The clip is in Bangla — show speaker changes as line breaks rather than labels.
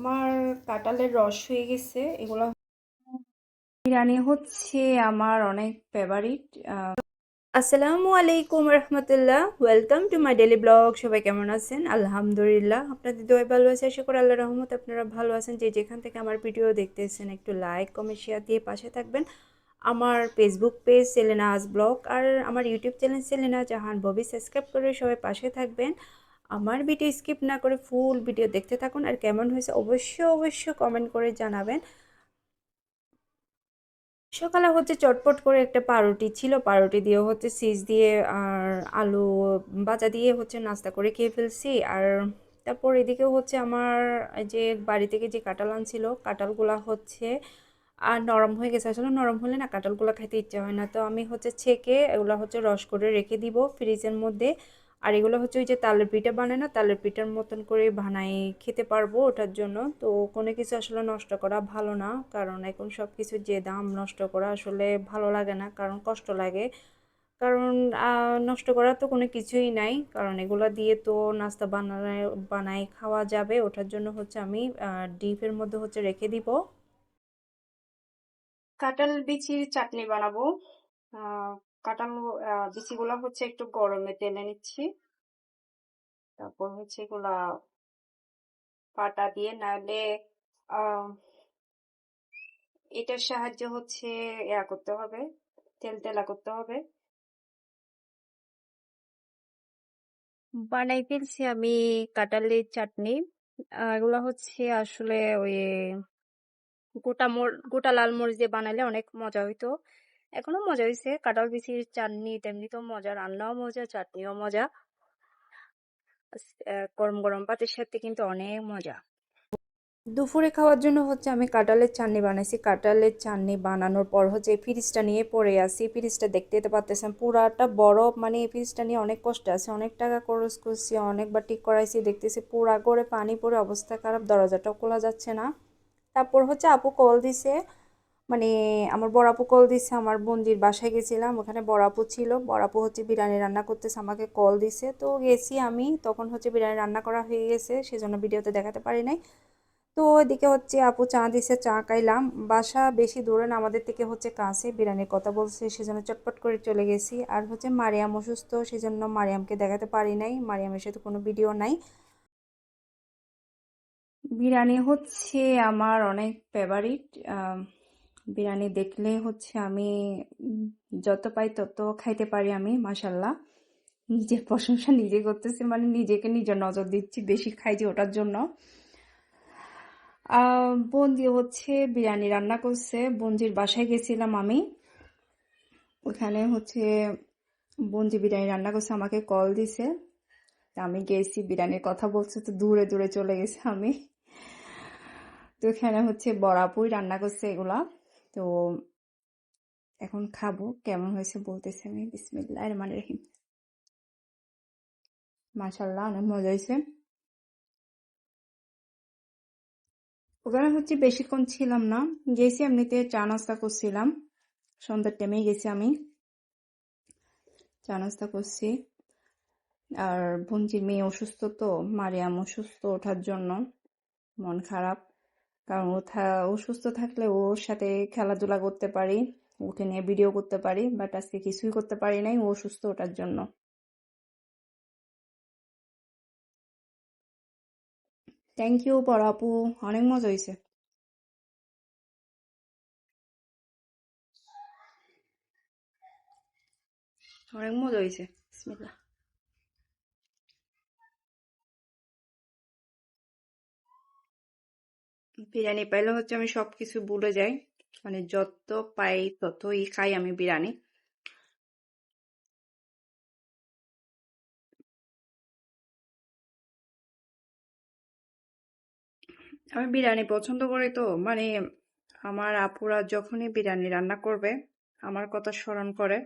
আমার কাঁঠালের রস হয়ে গেছে। এগুলো বিরিয়ানি হচ্ছে আমার অনেক ফেভারিট আসসালামু আলাইকুম রহমতুল্লাহ। Welcome to my daily vlog সবাই কেমন আছেন? আলহামদুলিল্লাহ। আপনাদের দোয়াই ভালো আছে। আশা করি আল্লাহ রহমত আপনারা ভালো আছেন। যে যেখান থেকে আমার ভিডিও দেখতেছেন একটু লাইক কমেন্ট শেয়ার দিয়ে পাশে থাকবেন। আমার ফেসবুক পেজ সেলেনা আজ ব্লগ আর আমার YouTube channel Selena Jahan Bobby. Subscribe করে সবাই পাশে থাকবেন। আমার ভিডিও স্কিপ না করে ফুল ভিডিও দেখতে থাকুন আর কেমন হয়েছে অবশ্যই অবশ্যই কমেন্ট করে জানাবেন। সকালে হচ্ছে চটপট করে একটা পাউরুটি ছিল, পাউরুটি দিয়ে হচ্ছে সিজ দিয়ে আর আলু বাজা দিয়ে হচ্ছে নাস্তা করে খেয়ে ফেলছি। আর তারপর এদিকেও হচ্ছে আমার যে বাড়ি থেকে যে কাঁঠাল আনছিল, কাঁঠালগুলা হচ্ছে আর নরম হয়ে গেছে। আসলে নরম হলে না কাঁঠালগুলো খাইতে ইচ্ছা হয় না। তো আমি হচ্ছে ছেঁকে এগুলো হচ্ছে রস করে রেখে দিব ফ্রিজের মধ্যে। আর এগুলো হচ্ছে ওই যে তালের পিঠা বানায় না, তালের পিঠার মতন করে বানাই খেতে পারব ওটার জন্য। তো কোনো কিছু আসলে নষ্ট করা ভালো না, কারণ এখন সব কিছু যে দাম নষ্ট করা আসলে ভালো লাগে না, কারণ কষ্ট লাগে। কারণ নষ্ট করার তো কোনো কিছুই নাই, কারণ এগুলো দিয়ে তো নাস্তা বানায় বানাই খাওয়া যাবে। ওটার জন্য হচ্ছে আমি ডিপের মধ্যে হচ্ছে রেখে দিব। কাঁঠাল বিচির চাটনি বানাবো। কাঁঠাল বিচিগুলো হচ্ছে একটু গরমে টেনে নিচ্ছি। তারপর হচ্ছে এগুলা পাটা দিয়ে নাহলে এটার সাহায্যে হচ্ছে ইয়া করতে হবে, তেল তেলা করতে হবে। বানাই ফেলছি আমি কাঁঠালের চাটনি। এগুলা হচ্ছে আসলে ওই গোটা মোর, গোটা লাল মরিচ দিয়ে বানাইলে অনেক মজা হইতো। এখনও মজা হয়েছে কাঁঠাল বিচির চাটনি, তেমনি তো মজা, রান্নাও মজা, চাটনিও মজা। গরম গরম পাতের সাথে কিন্তু অনেক মজা। দুপুরে খাওয়ার জন্য হচ্ছে আমি কাঁঠালের চাটনি বানাইছি। কাঁঠালের চাটনি বানানোর পর হচ্ছে এই ফ্রিজটা নিয়ে পড়ে আসি ফ্রিজটা দেখতে পারতেছেন, পুরাটা বড় মানে এই ফ্রিজটা নিয়ে অনেক কষ্ট আছে। অনেক টাকা খরচ করছি, অনেকবার ঠিক করাইছি, দেখতেছি পুরা করে পানি পড়ে, অবস্থা খারাপ, দরজাটাও খোলা যাচ্ছে না। তারপর হচ্ছে আপু কল দিছে মানে আমার বড়াপু কল দিছে, আমার বন্দির বাসায় গেছিলাম, ওখানে বড়াপু ছিল। বড়াপু হচ্ছে বিরিয়ানি রান্না করতেছে, আমাকে কল দিছে। তো গেছি আমি, তখন হচ্ছে বিরিয়ানি রান্না করা হয়ে গেছে, সেজন্য ভিডিওতে দেখাতে পারি নাই। তো ওইদিকে হচ্ছে আপু চা দিছে, চা খাইলাম। বাসা বেশি দূরে না, আমাদের থেকে হচ্ছে কাছে, বিরিয়ানির কথা বলছে, সেজন্য চটপট করে চলে গেছি। আর হচ্ছে মারিয়াম অসুস্থ, সেজন্য মারিয়ামকে দেখাতে পারি নাই, মারিয়ামের সাথে কোনো ভিডিও নাই। বিরিয়ানি হচ্ছে আমার অনেক ফেভারিট বিরিয়ানি দেখলে হচ্ছে আমি যত পাই তত খাইতে পারি আমি মাসাল্লাহ নিজের প্রশংসা নিজে করতেছি মানে নিজেকে নিজের নজর দিচ্ছি বেশি খাই যে ওটার জন্য। বন্দি হচ্ছে বিরিয়ানি রান্না করছে বঞ্জির বাসায় গেছিলাম আমি। ওখানে হচ্ছে বঞ্জি বিরিয়ানি রান্না করছে আমাকে কল দিছে আমি গেছি, বিরিয়ানির কথা বলছে, তো দূরে দূরে চলে গেছে আমি। তো এখানে হচ্ছে বড়াপুই রান্না করছে এগুলা। তো এখন খাব। কেমন হয়েছে বলতেছে আমি। বিসমিল্লাহ রহমান রহিম। মাশাল্লাহ অনেক মজা হয়েছে। ওখানে হচ্ছে বেশিক্ষণ ছিলাম না। গেছি এমনিতে চা নাস্তা করছিলাম। সন্ধ্যার টাইমে গেছি আমি। চা নাস্তা করছি। আর বোনজির মেয়ে অসুস্থ তো, মারিয়াম অসুস্থ ওঠার জন্য। মন খারাপ। কারণ ও অসুস্থ থাকলে ওর সাথে খেলাধুলা করতে পারি ওকে নিয়ে ভিডিও করতে পারি বাট আজকে কিছুই করতে পারি নাই, ও অসুস্থ ওটার জন্য। থ্যাংক ইউ পর আপু। অনেক মজা হয়েছে অনেক মজা হয়েছে বিসমিল্লাহ। বিরিয়ানি পাইলে হচ্ছে আমি সব কিছু ভুলে যাই। মানে যত পাই ততই খাই আমি বিরিয়ানি। আমি বিরিয়ানি পছন্দ করি তো মানে আমার আপুরা যখনই বিরিয়ানি রান্না করবে, আমার কথা স্মরণ করে।